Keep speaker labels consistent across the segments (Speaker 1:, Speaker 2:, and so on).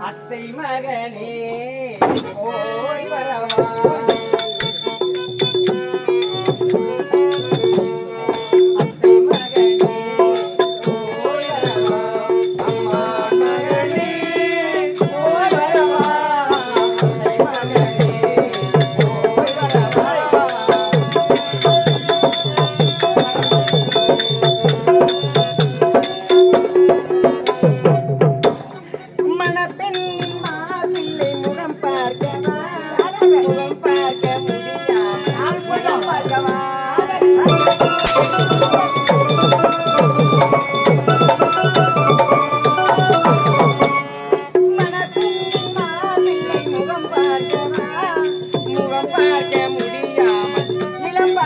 Speaker 1: அத்தை மகனே.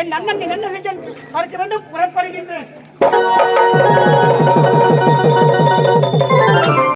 Speaker 2: என் அண்ணன் என்ன செய்ய மறக்க வேண்டும் புறப்படுகின்றேன்.